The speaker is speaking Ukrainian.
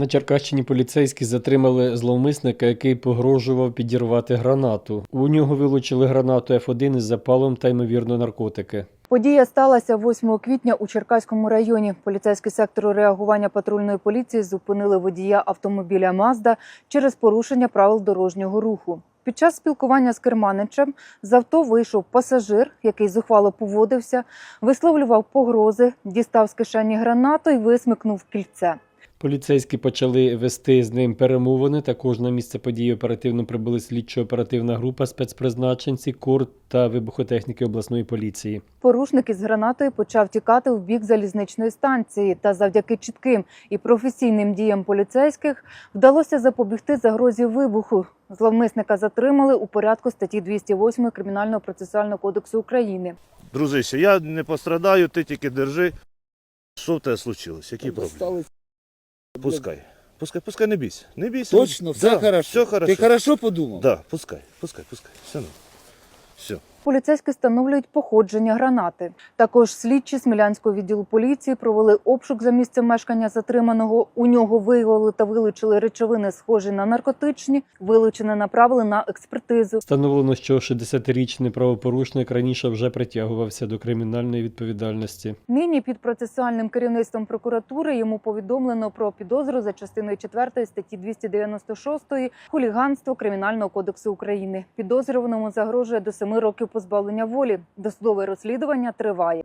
На Черкащині поліцейські затримали зловмисника, який погрожував підірвати гранату. У нього вилучили гранату F1 із запалом та ймовірно наркотики. Подія сталася 8 квітня у Черкаському районі. Поліцейський сектор реагування патрульної поліції зупинили водія автомобіля Мазда через порушення правил дорожнього руху. Під час спілкування з керманичем з авто вийшов пасажир, який зухвало поводився, висловлював погрози, дістав з кишені гранату і висмикнув кільце. Поліцейські почали вести з ним перемовини. Також на місце події оперативно прибули слідчо-оперативна група спецпризначенці, КУР та вибухотехніки обласної поліції. Порушник із гранатою почав тікати в бік залізничної станції, та завдяки чітким і професійним діям поліцейських вдалося запобігти загрозі вибуху. Зловмисника затримали у порядку статті 208 Кримінального процесуального кодексу України. Дружище, я не пострадаю, ти тільки держи. Що в тебе случилось? Які проблеми? Пускай. Пускай, пускай не бійся. Не бійся. Точно, все да, хорошо. Все хорошо. Ти хорошо подумав? Да, пускай, пускай, пускай. Все, ну. все. Поліцейські встановлюють походження гранати. Також слідчі Смілянського відділу поліції провели обшук за місцем мешкання затриманого. У нього виявили та вилучили речовини, схожі на наркотичні. Вилучене направили на експертизу. Встановлено, що 60-річний правопорушник раніше вже притягувався до кримінальної відповідальності. Нині під процесуальним керівництвом прокуратури йому повідомлено про підозру за частиною 4 статті 296 хуліганство Кримінального кодексу України. Підозрюваному загрожує до 7 років позбавлення волі. Досудове розслідування триває.